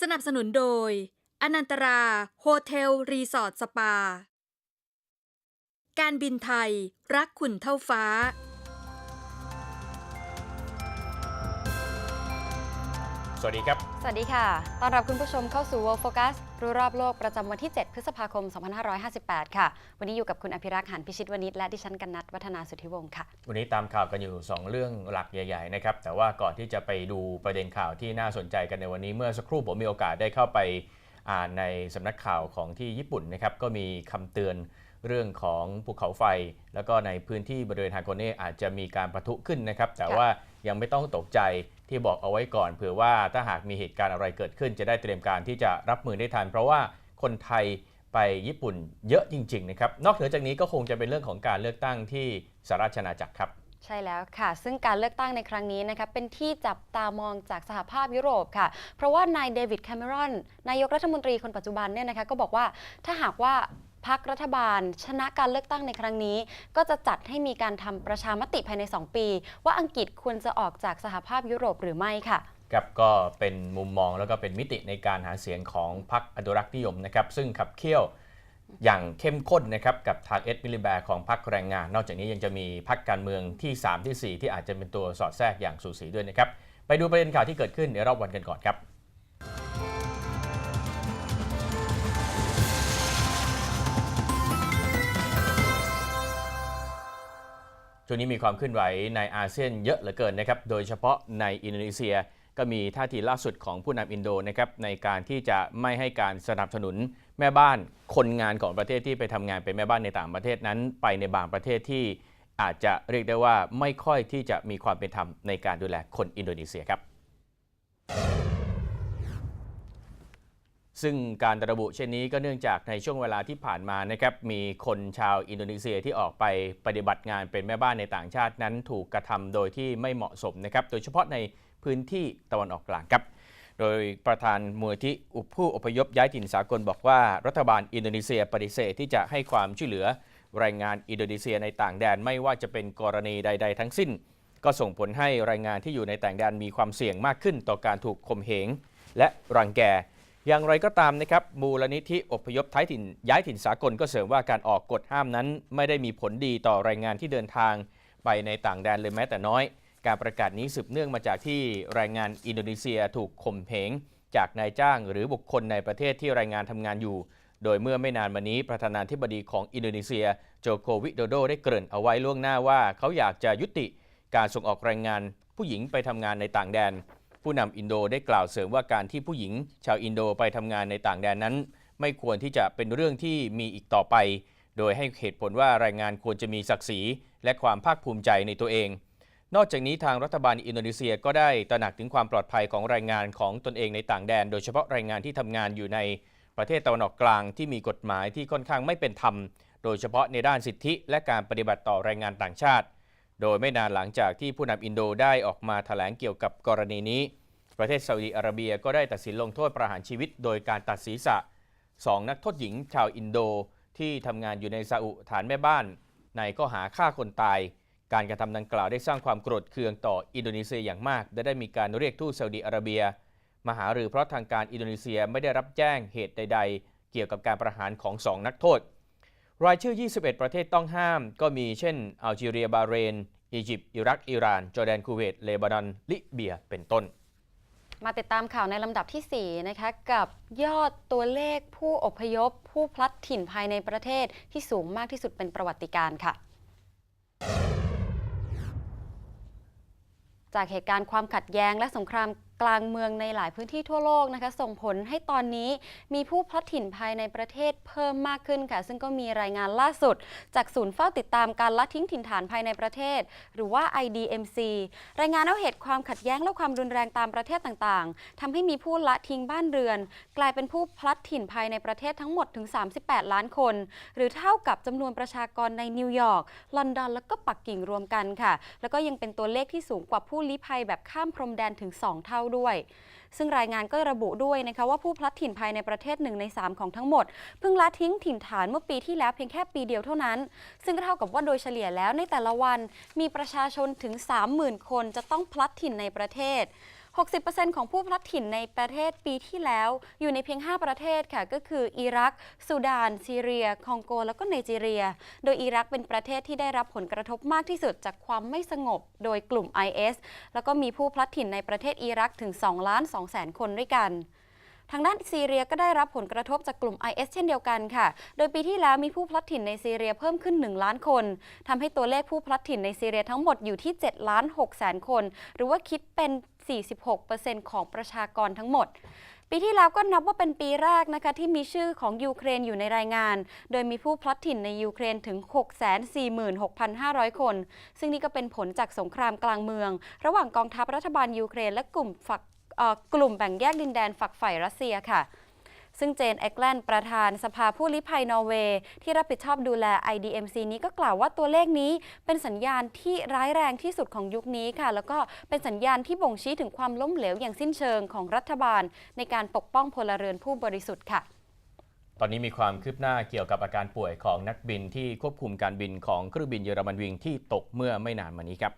สนับสนุนโดย อนันตรา โฮเทล รีสอร์ท สปา การบินไทย รักคุณเท่าฟ้า สวัสดีครับ สวัสดีค่ะ ต้อนรับคุณผู้ชมเข้าสู่ World Focus รู้รอบโลกประจำวันที่ 7 พฤษภาคม 2558 ค่ะ วันนี้อยู่กับคุณอภิรักษ์หันพิชิตวณิชและดิฉันกันนัทวัฒนาสุทธิวงศ์ค่ะ วันนี้ตามข่าวกันอยู่ 2 เรื่องหลักใหญ่ๆนะครับ แต่ว่าก่อนที่จะไปดูประเด็นข่าวที่น่าสนใจกันในวันนี้ เมื่อสักครู่ผมมีโอกาสได้เข้าไปอ่านในสำนักข่าวของที่ญี่ปุ่นนะครับ ก็มีคำเตือนเรื่องของภูเขาไฟ แล้วก็ในพื้นที่บริเวณฮาโกเน่อาจจะมีการประทุขึ้นนะครับ แต่ว่ายังไม่ต้องตกใจ ที่บอกเอาไว้ก่อนเผื่อว่าถ้าหากมีเหตุการณ์อะไรเกิดขึ้น จะได้เตรียมการที่จะรับมือได้ทัน เพราะว่าคนไทยไปญี่ปุ่นเยอะจริงๆนะครับ นอกเหนือจากนี้ก็คงจะเป็นเรื่องของการเลือกตั้งที่สหราชอาณาจักรครับ ใช่แล้วค่ะ ซึ่งการเลือกตั้งในครั้งนี้นะคะเป็นที่จับตามองจากสหภาพยุโรปค่ะ เพราะว่านายเดวิดแคมเมรอนนายกรัฐมนตรีคนปัจจุบันเนี่ยนะคะก็บอกว่าถ้าหากว่า พรรครัฐบาล ชนะการเลือกตั้งในครั้งนี้ ก็จะจัดให้มีการทำประชามติภายใน 2 ปี ว่าอังกฤษควรจะออกจากสหภาพยุโรปหรือไม่ค่ะครับก็เป็นมุมมองแล้วก็เป็นมิติในการหาเสียงของพรรคอนุรักษ์นิยมนะครับ ซึ่งขับเคี่ยวอย่างเข้มข้นนะครับกับทางเอ็ดมิลลิแบร์ของพรรคแรงงาน นอกจากนี้ยังจะมีพรรคการเมืองที่ 3 ที่ 4 ที่อาจจะเป็นตัวสอดแทรกอย่างสูสีด้วยนะครับ ไปดูประเด็นข่าวที่เกิดขึ้นในรอบวันกันก่อนครับ ช่วงนี้มีความเคลื่อนไหวในอาเซียนเยอะเหลือเกินนะครับ โดยเฉพาะในอินโดนีเซียก็มีท่าทีล่าสุดของผู้นำอินโดนะครับในการที่จะไม่ให้การสนับสนุนแม่บ้านคนงานของประเทศที่ไปทำงานเป็นแม่บ้านในต่างประเทศนั้น ไปในบางประเทศที่อาจจะเรียกได้ว่าไม่ค่อยที่จะมีความเป็นธรรมในการดูแลคนอินโดนีเซียครับ ซึ่งการระบุเช่นนี้ก็เนื่องจากในช่วงเวลาที่ผ่านมานะครับมีคนชาวอินโดนีเซียที่ออกไปปฏิบัติงานเป็นแม่บ้านในต่างชาตินั้นถูกกระทำโดยที่ไม่เหมาะสมนะครับโดยเฉพาะในพื้นที่ตะวันออกกลางครับ โดยประธานมูลที่อุผู้อพยพย้ายถิ่นสากลบอกว่า รัฐบาลอินโดนีเซียปฏิเสธที่จะให้ความช่วยเหลือแรงงานอินโดนีเซียในต่างแดนไม่ว่าจะเป็นกรณีใด ๆ ทั้งสิ้น ก็ส่งผลให้แรงงานที่อยู่ในต่างแดนมีความเสี่ยงมากขึ้น ต่อการถูกข่มเหงและรังแก อย่างไรก็ตามนะครับมูลนิธิอพยพท้ายถิ่นย้ายถิ่นสากลก็เสริมว่าการออกกฎห้ามนั้น ไม่ได้มีผลดีต่อแรงงานที่เดินทาง ไปในต่างแดนเลยแม้แต่น้อย การประกาศนี้สืบเนื่องมาจากที่แรงงานอินโดนีเซียถูกข่มเหงจากนายจ้างหรือบุคคลในประเทศที่แรงงานทำงานอยู่ โดยเมื่อไม่นานมานี้ประธานาธิบดีของอินโดนีเซีย โจโควิโดโดได้เกริ่นเอาไว้ล่วงหน้าว่า เขาอยากจะยุติการส่งออกแรงงานผู้หญิงไปทำงานในต่างแดน ผู้นำอินโดได้กล่าวเสริมว่าการที่ผู้หญิง ชาวอินโดไปทำงานในต่างแดนนั้น ไม่ควรที่จะเป็นเรื่องที่มีอีกต่อไป โดยให้เหตุผลว่าแรงงานควรจะมีศักดิ์ศรีและความภาคภูมิใจในตัวเอง นอกจากนี้ทางรัฐบาลอินโดนีเซียก็ได้ตระหนักถึงความปลอดภัยของแรงงานของตนเองในต่างแดน โดยเฉพาะแรงงานที่ทำงานอยู่ในประเทศตะวันออกกลางที่มีกฎหมายที่ค่อนข้างไม่เป็นธรรม โดยเฉพาะในด้านสิทธิและการปฏิบัติต่อแรงงานต่างชาติ โดยไม่นานหลังจากที่ผู้นำอินโดได้ออกมาแถลงเกี่ยวกับกรณีนี้ ประเทศซาอุดิอาระเบียก็ได้ตัดสินลงโทษประหารชีวิต โดยการตัดศีรษะสองนักโทษหญิงชาวอินโดที่ทำงานอยู่ในซาอุฐานแม่บ้าน ในข้อหาฆ่าคนตาย การกระทำดังกล่าวได้สร้างความโกรธเคืองต่ออินโดนีเซียอย่างมากและได้มีการเรียกทูตซาอุดิอาระเบียมาหารือเพราะทางการอินโดนีเซียไม่ได้รับแจ้งเหตุใด ๆ เกี่ยวกับการประหารของสองนักโทษ รายชื่อ 21 ประเทศต้องห้าม ก็มีเช่น อัลจีเรีย บาเรน อียิปต์ อิรัก อิหร่าน จอร์แดน คูเวต เลบานอน ลิเบีย เป็นต้น มาติดตามข่าวในลำดับทีสี่4 นะคะ กับยอดตัวเลขผู้อพยพ ผู้พลัดถิ่นภายในประเทศที่สูงมากที่สุดเป็นประวัติการ์ค่ะจากเหตุการณ์ความขัดแย้งและสงคราม กลางเมืองในหลายพื้นที่ทั่วโลกนะคะส่งผลให้ตอนนี้มีผู้พลัดถิ่นภายในประเทศเพิ่มมากขึ้นค่ะ ซึ่งก็มีรายงานล่าสุด จากศูนย์เฝ้าติดตามการละทิ้งถิ่นฐานภายในประเทศ หรือว่า IDMC รายงานเอาเหตุความขัดแย้งและความรุนแรงตามประเทศต่างๆทำให้มีผู้ละทิ้งบ้านเรือน กลายเป็นผู้พลัดถิ่นภายในประเทศทั้งหมดถึง 38 ล้านคน หรือเท่ากับจำนวนประชากรในนิวยอร์กลอนดอนแล้วก็ปักกิ่งรวมกันค่ะ แล้วก็ยังเป็นตัวเลขที่สูงกว่าผู้ลี้ภัยแบบข้ามพรมแดนถึง 2 เท่าด้วย ซึ่งรายงานก็ระบุด้วยนะคะว่าผู้พลัดถิ่นภายในประเทศหนึ่งใน 3 ของทั้งหมด เพิ่งละทิ้งถิ่นฐานเมื่อปีที่แล้วเพียงแค่ปีเดียวเท่านั้น ซึ่งก็เท่ากับว่าโดยเฉลี่ยแล้วในแต่ละวันมีประชาชนถึง 30,000 คนจะต้องพลัดถิ่นในประเทศ 60%ของผู้พลัดถิ่นในประเทศปีที่แล้ว อยู่ในเพียง 5 ประเทศค่ะ ก็คือ อิรัก สุดาน ซีเรีย คองโก แล้วก็ไนจีเรีย โดยอิรักเป็นประเทศที่ได้รับผลกระทบมากที่สุดจากความไม่สงบโดยกลุ่ม IS แล้วก็มีผู้พลัดถิ่นในประเทศอิรักถึง2ล้าน2แสนคนด้วยกัน ทางด้านซีเรียก็ได้รับผลกระทบจากกลุ่ม IS เช่นเดียวกันค่ะ โดยปีที่แล้วมีผู้พลัดถิ่นในซีเรียเพิ่มขึ้น 1 ล้านคนทำให้ตัวเลขผู้พลัดถิ่นในซีเรียทั้งหมดอยู่ที่7ล้าน6แสนคน หรือว่าคิดเป็น 46%ของประชากรทั้งหมดปีที่แล้วก็นับว่าเป็นปีแรกนะคะที่มีชื่อของยูเครนอยู่ในรายงาน โดยมีผู้พลัดถิ่นในยูเครนถึง 646,500 คน ซึ่งนี่ก็เป็นผลจากสงครามกลางเมือง ระหว่างกองทัพรัฐบาลยูเครนและกลุ่มฝัก กลุ่มแบ่งแยกดินแดนฝักใฝ่รัสเซียค่ะซึ่งเจนแอคแลนด์ประธานสภาผู้ลี้ภัยนอร์เวย์ที่รับผิดชอบดูแล IDMC นี้ก็กล่าวว่าตัวเลขนี้เป็นสัญญาณที่ร้ายแรงที่สุดของยุคนี้ค่ะ แล้วก็เป็นสัญญาณที่บ่งชี้ถึงความล้มเหลวอย่างสิ้นเชิงของรัฐบาล ในการปกป้องพลเรือนผู้บริสุทธิ์ค่ะ ตอนนี้มีความคืบหน้าเกี่ยวกับอาการป่วยของนักบินที่ควบคุมการบินของเครื่องบินเยอรมันวิงที่ตกเมื่อไม่นานมานี้ครับ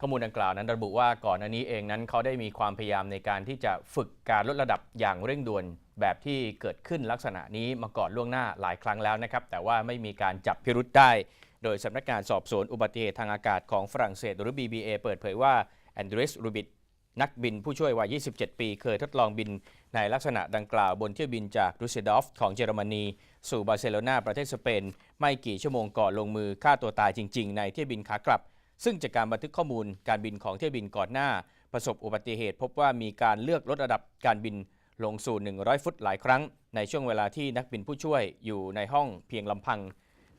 ข้อมูลดังกล่าวนั้นระบุว่าก่อนหน้านี้เองนั้นเขาได้มีความพยายามในการที่จะฝึกการลดระดับอย่างเร่งด่วนแบบที่เกิดขึ้นลักษณะนี้มาก่อนล่วงหน้าหลายครั้งแล้วนะครับ แต่ว่าไม่มีการจับพิรุษได้ โดยสำนักงานสอบสวนอุบัติเหตุทางอากาศของฝรั่งเศสหรือ BBA เปิดเผยว่าแอนดริสรูบิตนักบินผู้ช่วยวัย 27 ปี เคยทดลองบินในลักษณะดังกล่าวบนเที่ยวบินจากดุสเซดอฟของเยอรมนี สู่บาร์เซโลนาประเทศสเปน ไม่กี่ชั่วโมงก่อนลงมือฆ่าตัวตายจริง ๆ ในเที่ยวบินขากลับ ซึ่งจากการบันทึกข้อมูลการบินของเที่ยวบินก่อนหน้า ประสบอุบัติเหตุ พบว่ามีการเลือกลดระดับการบินลงสู่ 100 ฟุตหลายครั้ง ในช่วงเวลาที่นักบินผู้ช่วยอยู่ในห้องเพียงลำพัง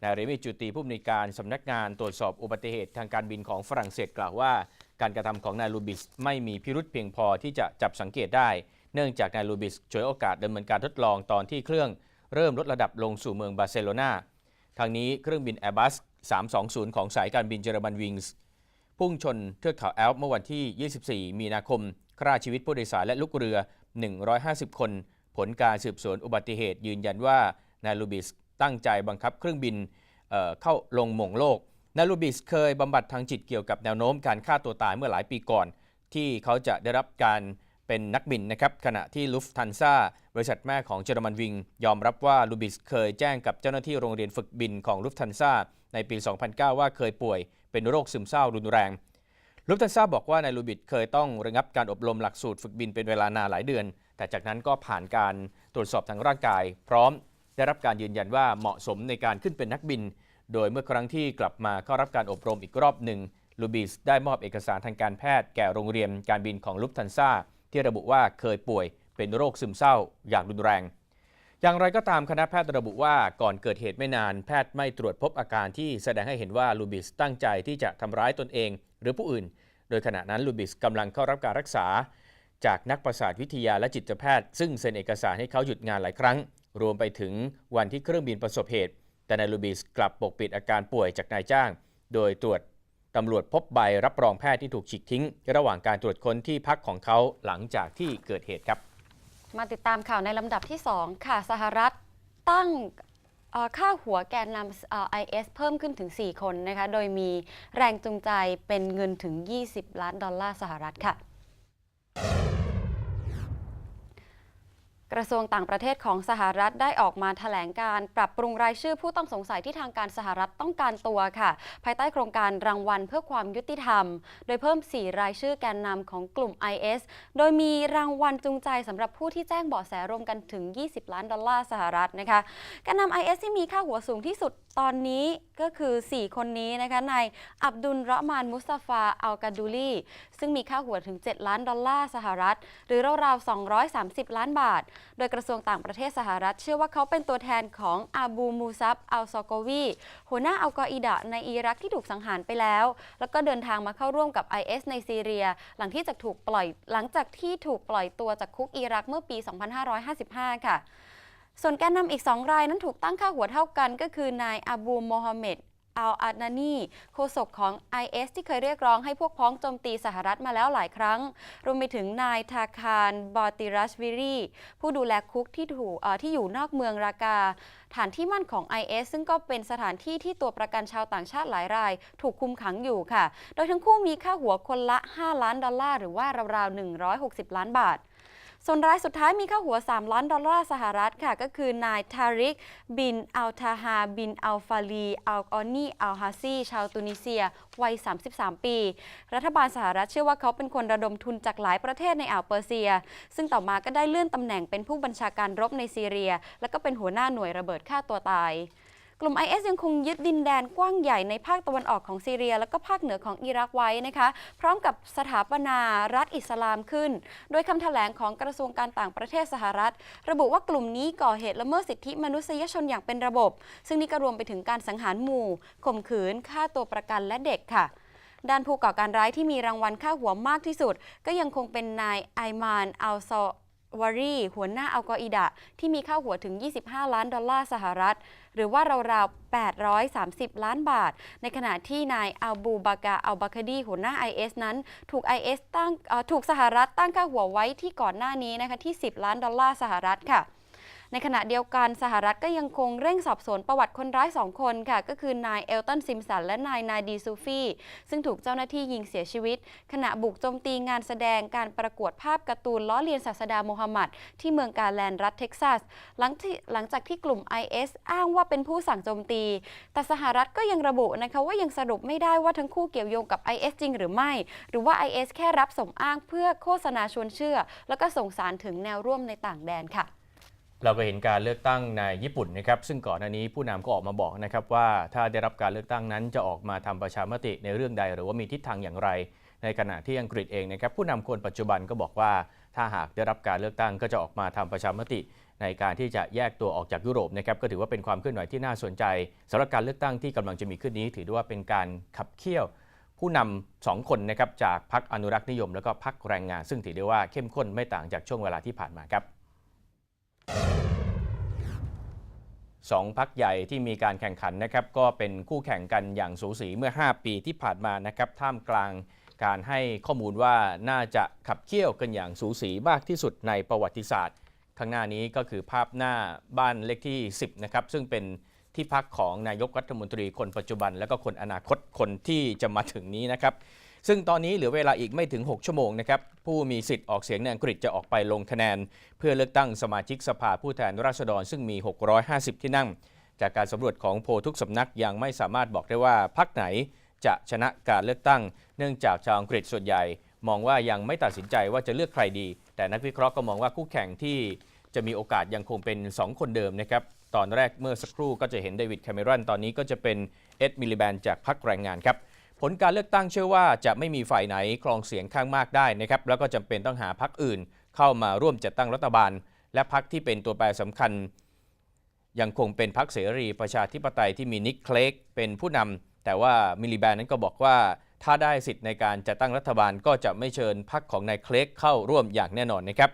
นายเรมิจูตีผู้อำนวยการสำนักงานตรวจสอบอุบัติเหตุทางการบินของฝรั่งเศสกล่าวว่า การกระทำของนายลูบิสไม่มีพิรุษเพียงพอที่จะจับสังเกตได้ เนื่องจากนายลูบิสฉวยโอกาสดำเนินการทดลองตอนที่เครื่อง เริ่มลดระดับลงสู่เมืองบาร์เซโลนาทางนี้เครื่องบิน Airbus 320 ของสายการบินเยอรมันวิงส์พุ่งชนเทือกเขาแอลป์เมื่อวันที่ 24 มีนาคมฆ่าชีวิตผู้โดยสารและลูกเรือ 150 คน ผลการสืบสวนอุบัติเหตุยืนยันว่านายลูบิสตั้งใจบังคับเครื่องบินเเข้าลงหม่งโลกนาลูบิสเคยบำบัดทางจิตเกี่ยวกับแนวโน้มการฆ่าตัวตายเมื่อหลายปีก่อน ที่เขาจะได้รับการเป็นนักบินนะครับขณะที่ลุฟทันซาบริษัทแม่ของเยอรมันวิง ยอมรับว่าลูบิสเคยแจ้งกับเจ้าหน้าที่โรงเรียนฝึกบินของลุฟทันซา ในปี 2009 ว่าเคยป่วยเป็นโรคซึมเศร้ารุนแรง ลุฟทันซาบอกว่านายลูบิสเคยต้องระงับการอบรมหลักสูตรฝึกบินเป็นเวลานานหลายเดือน แต่จากนั้นก็ผ่านการตรวจสอบทางร่างกาย พร้อมได้รับการยืนยันว่าเหมาะสมในการขึ้นเป็นนักบิน โดยเมื่อครั้งที่กลับมาเข้ารับการอบรมอีกรอบหนึ่งลูบิสได้มอบเอกสารทางการแพทย์แก่โรงเรียนการบินของลุฟทันซาที่ระบุว่าเคยป่วยเป็นโรคซึมเศร้าอย่างรุนแรง อย่างไรก็ตามคณะแพทย์ระบุว่าก่อนเกิดเหตุไม่นาน แพทย์ไม่ตรวจพบอาการที่แสดงให้เห็นว่าลูบิสตั้งใจที่จะทำร้ายตนเอง หรือผู้อื่น โดยขณะนั้นลูบิสกำลังเข้ารับการรักษา จากนักประสาทวิทยาและจิตแพทย์ ซึ่งเซ็นเอกสารให้เขาหยุดงานหลายครั้ง รวมไปถึงวันที่เครื่องบินประสบเหตุ แต่นายลูบิสกลับปกปิดอาการป่วยจากนายจ้าง โดยตรวจตำรวจพบใบรับรองแพทย์ที่ถูกฉีกทิ้ง ระหว่างการตรวจค้นที่พักของเขาหลังจากที่เกิดเหตุครับ มาติดตามข่าวในลำดับที่ 2 ค่ะ สหรัฐตั้งค่าหัวแกนนำไอเอสเพิ่มขึ้นถึง 4 คนนะคะ โดยมีแรงจูงใจเป็นเงินถึง 20 ล้านดอลลาร์สหรัฐค่ะ กระทรวงต่างประเทศของสหรัฐได้ออกมาแถลงการปรับปรุงรายชื่อผู้ต้องสงสัยที่ทางการสหรัฐต้องการตัวค่ะ ภายใต้โครงการรางวัลเพื่อความยุติธรรม โดยเพิ่ม 4 รายชื่อแกนนำของกลุ่ม IS โดยมีรางวัลจูงใจสำหรับผู้ที่แจ้งเบาะแสรวมกันถึง 20 ล้านดอลลาร์สหรัฐนะคะแกนนำ IS ที่มีค่าหัวสูงที่สุดตอนนี้ก็คือ 4 คนนี้นะคะนายอับดุลระมานมุสตาฟาอัลกาดูลีซึ่งมีค่าหัวถึง 7 ล้านดอลลาร์สหรัฐ หรือราวๆ230 ล้านบาทโดยกระทรวงต่างประเทศสหรัฐ เชื่อว่าเขาเป็นตัวแทนของอาบูมูซับอัลซอโกวีหัวหน้าอัลกออิดะในอิรักที่ถูกสังหารไปแล้ว แล้วก็เดินทางมาเข้าร่วมกับ IS ในซีเรีย หลังที่จะถูกปล่อยหลังจากที่ถูกปล่อยตัวจากคุกอิรักเมื่อปี 2555 ค่ะส่วนแกนนำอีก 2 รายนั้นถูกตั้งค่าหัวเท่ากันก็คือนายอาบูโมฮัมเหม็ด อัลอานานีโฆษกของ IS ที่เคยเรียกร้องให้พวกพ้องโจมตีสหรัฐมาแล้วหลายครั้ง รวมไปถึงนายทาคารบอติรัชวิรีผู้ดูแลคุกที่ถูกที่อยู่นอกเมืองรากาฐานที่มั่นของ IS ซึ่งก็เป็นสถานที่ที่ตัวประกันชาวต่างชาติหลายราย ถูกคุมขังอยู่ค่ะ โดยทั้งคู่มีค่าหัวคนละ 5 ล้านดอลลาร์หรือว่าราวๆ 160 ล้านบาท ส่วนรายสุดท้ายมีค่าหัว 3 ล้านดอลลาร์สหรัฐค่ะ ก็คือนายทาริก บินอัลทาฮา บินอัลฟาลี อัลออนนีอัลฮาซี ชาวตุนิเซีย วัย 33 ปี รัฐบาลสหรัฐเชื่อว่าเขาเป็นคนระดมทุนจากหลายประเทศในอ่าวเปอร์เซีย ซึ่งต่อมาก็ได้เลื่อนตำแหน่งเป็นผู้บัญชาการรบในซีเรีย และก็เป็นหัวหน้าหน่วยระเบิดฆ่าตัวตาย กลุ่ม IS ยังคงยึดดินแดนกว้างใหญ่ในภาคตะวันออกของซีเรีย และก็ภาคเหนือของอิรักไว้นะคะ พร้อมกับสถาปนารัฐอิสลามขึ้น โดยคำแถลงของกระทรวงการต่างประเทศสหรัฐ ระบุว่ากลุ่มนี้ก่อเหตุละเมิดสิทธิมนุษยชนอย่างเป็นระบบ ซึ่งนี่ก็รวมไปถึงการสังหารหมู่ข่มขืนฆ่าตัวประกันและเด็กค่ะด้านผู้ก่อการร้ายที่มีรางวัลค่าหัวมากที่สุด ก็ยังคงเป็นนายไอมานอัลซอ วารีหัวหน้าอัลกออิดะ ที่มีค่าหัวถึง 25 ล้านดอลลาร์สหรัฐ หรือว่าราวๆ 830 ล้านบาท ในขณะที่นายอัลบูบากาอัลบาคดีหัวหน้า IS นั้น ถูก IS ตั้งถูกสหรัฐตั้งค่าหัวไว้ที่ก่อนหน้านี้นะคะที่ 10 ล้านดอลลาร์สหรัฐค่ะ ในขณะเดียวกันสหรัฐก็ยังคงเร่งสอบสวนประวัติคนร้าย 2 คนค่ะ ก็คือนายเอลตันซิมสันและนายนาดีซูฟีซึ่งถูกเจ้าหน้าที่ยิงเสียชีวิต ขณะบุกโจมตีงานแสดงการประกวดภาพการ์ตูนล้อเลียนศาสดาโมฮัมหมัด ที่เมืองกาแลนรัฐเท็กซัส หลังหลังจากที่กลุ่ม IS อ้างว่าเป็นผู้สั่งโจมตี แต่สหรัฐก็ยังระบุนะคะว่ายังสรุปไม่ได้ว่าทั้งคู่เกี่ยวโยงกับ IS จริงหรือไม่ หรือว่า IS แค่รับสมอ้างเพื่อโฆษณาชวนเชื่อ แล้วก็ส่งสารถึงแนวร่วมในต่างแดนค่ะ เราก็เห็นการเลือกตั้งในญี่ปุ่นนะครับ ซึ่งก่อนหน้านี้ผู้นำก็ออกมาบอกนะครับว่าถ้าได้รับการเลือกตั้งนั้นจะออกมาทำประชามติในเรื่องใด หรือว่ามีทิศทางอย่างไร ในขณะที่อังกฤษเองนะครับผู้นำคนปัจจุบันก็บอกว่า ถ้าหากได้รับการเลือกตั้งก็จะออกมาทำประชามติ ในการที่จะแยกตัวออกจากยุโรปนะครับก็ถือว่าเป็นความเคลื่อนไหวที่น่าสนใจสำหรับการเลือกตั้งที่กำลังจะมีขึ้นนี้ ถือด้ว่าเป็นการขับเคี่ยวผู้นำสองคนนะครับจากพรรคอนุรักษ์นิยม แล้วก็พรรคแรงงาน ซึ่งถือได้ว่าเข้มข้นไม่ต่างจากช่วงเวลาที่ผ่านมาครับ สองพักใหญ่ที่มีการแข่งขันนะครับก็เป็นคู่แข่งกันอย่างสูสีเมื่อ 5 ปีที่ผ่านมานะครับท่ามกลางการให้ข้อมูลว่าน่าจะขับเคี่ยวกันอย่างสูสีมากที่สุดในประวัติศาสตร์ ข้างหน้านี้ก็คือภาพหน้าบ้านเลขที่ 10นะครับซึ่งเป็นที่พักของนายกรัฐมนตรีคนปัจจุบัน และก็คนอนาคตคนที่จะมาถึงนี้นะครับ ซึ่งตอนนี้เหลือเวลาอีกไม่ถึง 6 ชั่วโมงนะครับ ผู้มีสิทธิ์ออกเสียงในอังกฤษจะออกไปลงคะแนน เพื่อเลือกตั้งสมาชิกสภาผู้แทนราษฎรซึ่งมี 650 ที่นั่ง จากการสำรวจของโพลทุกสำนักยังไม่สามารถบอกได้ว่าพรรคไหนจะชนะการเลือกตั้ง เนื่องจากชาวอังกฤษส่วนใหญ่ มองว่ายังไม่ตัดสินใจว่าจะเลือกใครดี แต่นักวิเคราะห์ก็มองว่าคู่แข่งที่จะมีโอกาสยังคงเป็น 2 คนเดิมนะครับตอนแรกเมื่อสักครู่ก็จะเห็นเดวิดแคมเมรอนตอนนี้ก็จะเป็นเอ็ดมิลลิแบนจากพรรคแรงงานครับ ผลการเลือกตั้งเชื่อว่าจะไม่มีฝ่ายไหนครองเสียงข้างมากได้นะครับแล้วก็จำเป็นต้องหาพรรคอื่น เข้ามาร่วมจัดตั้งรัฐบาล และพรรคที่เป็นตัวแปรสำคัญ ยังคงเป็นพรรคเสรีประชาธิปไตยที่มีนิกเคลกเป็นผู้นำแต่ว่ามิลลิแบนนั้นก็บอกว่า ถ้าได้สิทธิ์ในการจัดตั้งรัฐบาลก็จะไม่เชิญพรรคของนายเคลกเข้าร่วมอย่างแน่นอนนะครับ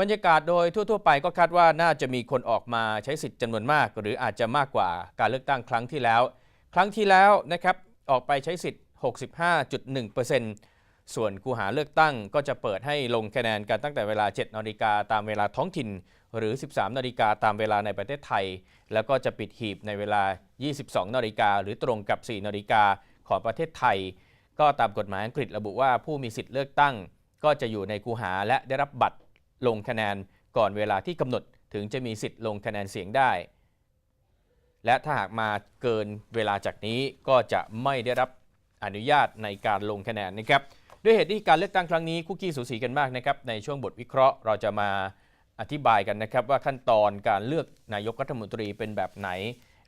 บรรยากาศโดยทั่ว ๆ ไปก็คาดว่าน่าจะมีคนออกมาใช้สิทธิ์จำนวนมาก หรืออาจจะมากกว่าการเลือกตั้งครั้งที่แล้ว ครั้งที่แล้วนะครับ ออกไปใช้สิทธิ์ 65.1%ส่วนคูหาเลือกตั้งก็จะเปิดให้ลงคะแนนกันตั้งแต่เวลา 7นาฬิกาตามเวลาท้องถิ่น หรือ 13นาฬิกาตามเวลาในประเทศไทย แล้วก็จะปิดหีบในเวลา 22นาฬิกาหรือตรงกับ 4นาฬิกาของประเทศไทย ก็ตามกฎหมายอังกฤษระบุว่าผู้มีสิทธิ์เลือกตั้ง ก็จะอยู่ในคูหาและได้รับบัตรลงคะแนนก่อนเวลาที่กำหนดถึงจะมีสิทธิ์ลงคะแนนเสียงได้ และถ้าหากมาเกินเวลาจากนี้ก็จะไม่ได้รับอนุญาตในการลงคะแนนนะครับด้วยเหตุที่การเลือกตั้งครั้งนี้คุกกี้สูสีกันมากนะครับในช่วงบทวิเคราะห์เราจะมาอธิบายกันนะครับว่าขั้นตอนการเลือกนายกรัฐมนตรีเป็นแบบไหน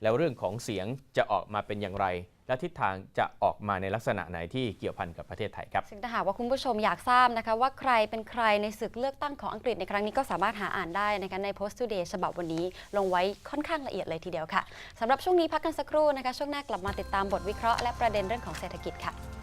แล้วเรื่องของเสียงจะออกมาเป็นอย่างไร และทิศทางจะออกมาในลักษณะไหนที่เกี่ยวพันกับประเทศไทยครับซึ่งถ้าหากว่าคุณผู้ชมอยากทราบนะคะ ว่าใครเป็นใครในศึกเลือกตั้งของอังกฤษในครั้งนี้ก็สามารถหาอ่านได้นะคะใน Post Today ฉบับวันนี้ลงไว้ค่อนข้างละเอียดเลยทีเดียวค่ะสำหรับช่วงนี้พักกันสักครู่นะคะ ช่วงหน้ากลับมาติดตามบทวิเคราะห์และประเด็นเรื่องของเศรษฐกิจค่ะ